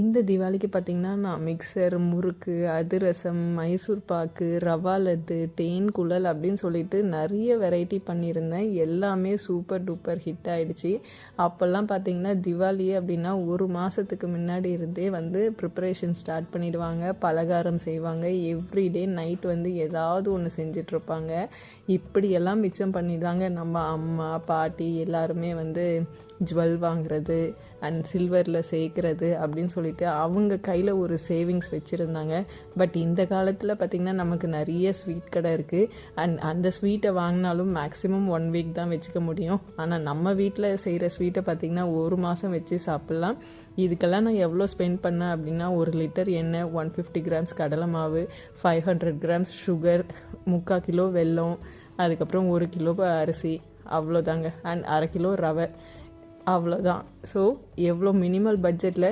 இந்த தீபாவளிக்கு பார்த்திங்கன்னா நான் மிக்சர் முறுக்கு அதிரசம் மைசூர் பாக்கு ரவா லட்டு தேன் குழல் அப்படின்னு சொல்லிட்டு நிறைய வெரைட்டி பண்ணியிருந்தேன். எல்லாமே சூப்பர் டூப்பர் ஹிட் ஆகிடுச்சி அப்போல்லாம் பார்த்திங்கன்னா திவாலி அப்படின்னா ஒரு மாதத்துக்கு முன்னாடி இருந்தே வந்து ப்ரிப்பரேஷன் ஸ்டார்ட் பண்ணிடுவாங்க. பலகாரம் செய்வாங்க. எவ்ரிடே நைட் வந்து ஏதாவது ஒன்று செஞ்சிட்ருப்பாங்க. இப்படியெல்லாம் மிச்சம் பண்ணி தாங்க நம்ம அம்மா பாட்டி எல்லாருமே வந்து ஜுவல் வாங்குறது அண்ட் சில்வரில் சேர்க்குறது அப்படின்னு சொல்லி சொல்லிட்டு அவங்க கையில் ஒரு சேவிங்ஸ் வச்சுருந்தாங்க. பட் இந்த காலத்தில் பார்த்திங்கன்னா நமக்கு நிறைய ஸ்வீட் கடை இருக்குது அண்ட் அந்த ஸ்வீட்டை வாங்கினாலும் மேக்ஸிமம் ஒன் வீக் தான் வச்சுக்க முடியும். ஆனால் நம்ம வீட்டில் செய்கிற ஸ்வீட்டை பார்த்திங்கன்னா ஒரு மாதம் வச்சு சாப்பிட்லாம். இதுக்கெல்லாம் நான் எவ்வளோ ஸ்பெண்ட் பண்ணேன் அப்படின்னா ஒரு லிட்டர் எண்ணெய் ஒன் ஃபிஃப்டி கிராம்ஸ் கடலை மாவு ஃபைவ் ஹண்ட்ரட் கிராம்ஸ் சுகர் முக்கால் கிலோ வெல்லம் அதுக்கப்புறம் ஒரு கிலோ அரிசி அவ்வளோதாங்க அண்ட் அரை கிலோ ரவை அவ்வளோதான் ஸோ எவ்வளோ மினிமல் பட்ஜெட்டில்